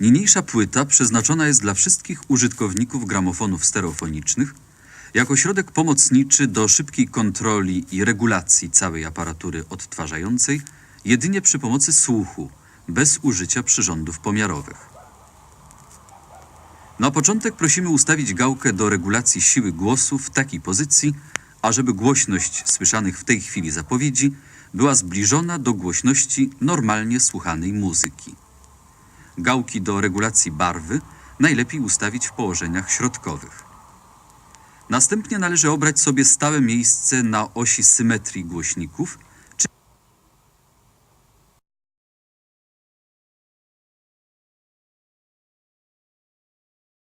Niniejsza płyta przeznaczona jest dla wszystkich użytkowników gramofonów stereofonicznych jako środek pomocniczy do szybkiej kontroli i regulacji całej aparatury odtwarzającej jedynie przy pomocy słuchu, bez użycia przyrządów pomiarowych. Na początek prosimy ustawić gałkę do regulacji siły głosu w takiej pozycji, ażeby głośność słyszanych w tej chwili zapowiedzi była zbliżona do głośności normalnie słuchanej muzyki. Gałki do regulacji barwy najlepiej ustawić w położeniach środkowych. Następnie należy obrać sobie stałe miejsce na osi symetrii głośników